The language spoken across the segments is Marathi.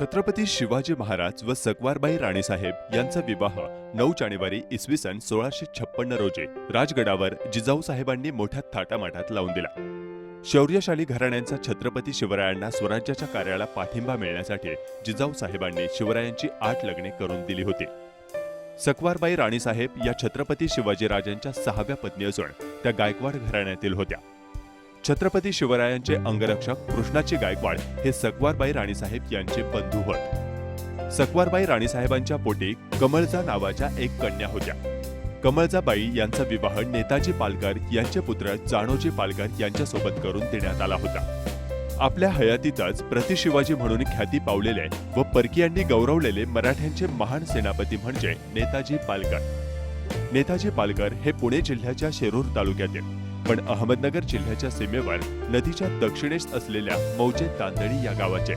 छत्रपती शिवाजी महाराज व सकवारबाई राणीसाहेब यांचा विवाह नऊ जानेवारी इसवी सन सोळाशे छप्पन्न रोजी राजगडावर जिजाऊ साहेबांनी मोठ्या थाटामाटात लावून दिला. शौर्यशाली घराण्यांचा छत्रपती शिवरायांना स्वराज्याच्या कार्याला पाठिंबा मिळण्यासाठी जिजाऊ साहेबांनी शिवरायांची आठ लग्ने करून दिली होती. सकवारबाई राणीसाहेब या छत्रपती शिवाजीराजांच्या सहाव्या पत्नी असून त्या गायकवाड घराण्यातील होत्या. छत्रपती शिवरायांचे अंगरक्षक कृष्णाची गायकवाड हे सकवारबाई राणीसाहेब यांचे बंधू होत. सकवारबाई राणीसाहेबांच्या पोटी कमळजा नावाच्या एक कन्या होत्या. कमळजाबाई यांचा विवाह नेताजी पालकर यांचे पुत्र जानोजी पालकर यांच्यासोबत करून देण्यात आला होता. आपल्या हयातीतच प्रतिशिवाजी म्हणून ख्याती पावलेले व परकीयांनी गौरवलेले मराठ्यांचे महान सेनापती म्हणजे नेताजी पालकर नेताजी पालकर हे पुणे जिल्ह्याच्या शिरूर तालुक्यातील पण अहमदनगर जिल्ह्याच्या सीमेवर नदीच्या दक्षिणेस असलेल्या मौजे तांदळी या गावाचे.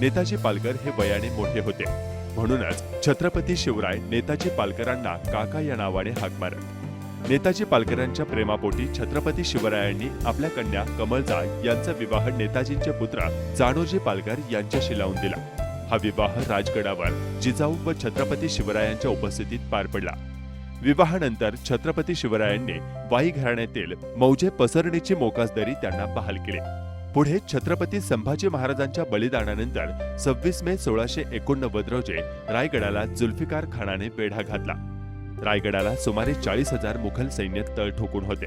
नेताजी पालकर हे वयाने मोठे होते. म्हणूनच छत्रपती शिवराय नेताजी पालकरांना काका या नावाने हाक मारत. नेताजी पालकरांच्या प्रेमापोटी छत्रपती शिवरायांनी आपल्या कन्या कमलजा यांचा विवाह नेताजींचे पुत्र जानोजी पालकर यांच्याशी लावून दिला. हा विवाह राजगडावर जिजाऊ व छत्रपती शिवरायांच्या उपस्थितीत पार पडला. विवाहानंतर छत्रपती शिवरायांनी वाई घराण्यातील मौजे पसरणीची मोकासदरी त्यांना बहाल केली. पुढे छत्रपती संभाजी महाराजांच्या बलिदानानंतर सव्वीस मे सोळाशे एकोणनव्वद रोजी रायगडाला जुल्फिकार खानाने वेढा घातला. रायगडाला सुमारे चाळीस हजार मुघल सैन्य तळ ठोकून होते.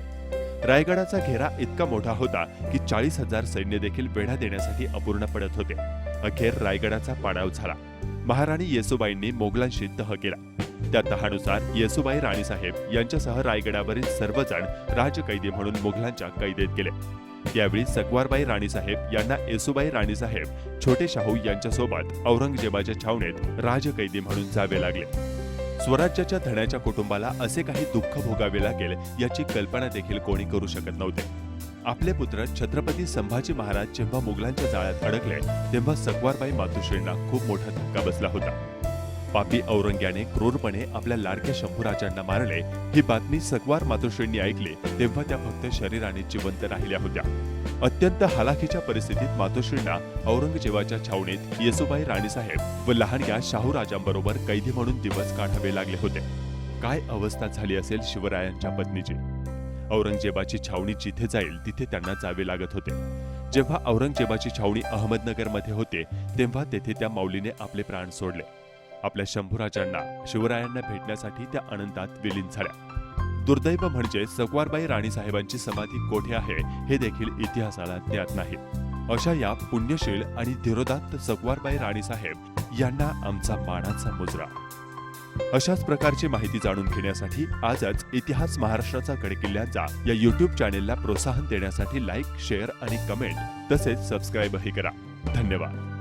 रायगडाचा घेरा इतका मोठा होता की चाळीस हजार सैन्य देखील वेढा देण्यासाठी अपूर्ण पडत होते. अखेर रायगडाचा पाडाव झाला. महाराणी येसुबाईंनी मोगलांशी तह केला. त्या तहानुसार येसुबाई राणीसाहेब यांच्यासह रायगडावरील सर्वजण राजकैदी म्हणून मुघलांच्या कैदेत गेले. त्यावेळी सकवारबाई राणीसाहेब यांना येसुबाई राणीसाहेब छोटे शाहू यांच्यासोबत औरंगजेबाच्या छावणीत राजकैदी म्हणून जावे लागले. स्वराज्याच्या धण्याच्या कुटुंबाला असे काही दुःख भोगावे लागेल याची कल्पना देखील कोणी करू शकत नव्हते. आपले पुत्र छत्रपती संभाजी महाराज जेव्हा मुघलांच्या जाळ्यात अडकले तेव्हा सकवारबाई मातुश्रींना खूप मोठा धक्का बसला होता. पापी औरंग्याने क्रूरपणे आपल्या लाडक्या शंभूराजांना मारले. ही बातमी सकवार मातोश्रींनी ऐकली. तेव्हा त्या फक्त शरीराने जिवंत राहिल्या होत्या. अत्यंत हालाखीच्या परिस्थितीत मातोश्रींना औरंगजेबाच्या छावणीत येसुबाई राणीसाहेब व लहानग्या शाहूराजांबरोबर कैदी म्हणून दिवस काढावे लागले होते. काय अवस्था झाली असेल शिवरायांच्या पत्नीची? औरंगजेबाची छावणी जिथे जाईल तिथे त्यांना जावे लागत होते. जेव्हा औरंगजेबाची छावणी अहमदनगरमध्ये होते तेव्हा तेथे त्या माऊलीने आपले प्राण सोडले. आपल्या शंभूराजांना शिवरायांना भेटण्यासाठी त्या अनंतात विलीन झाल्या. दुर्दैव म्हणजे सकवारबाई राणीसाहेबांची समाधी कोठे आहे हे देखील इतिहासाला ज्ञात नाही. अशा या पुण्यशील आणि धीरोदात्त सकवारबाई राणीसाहेब यांना आमचा मानाचा मुजरा. अशाच प्रकारची माहिती जाणून घेण्यासाठी आजच इतिहास महाराष्ट्राचा गडकिल्ल्यांचा या युट्यूब चॅनेलला प्रोत्साहन देण्यासाठी लाईक शेअर आणि कमेंट तसेच सबस्क्राईबही करा. धन्यवाद.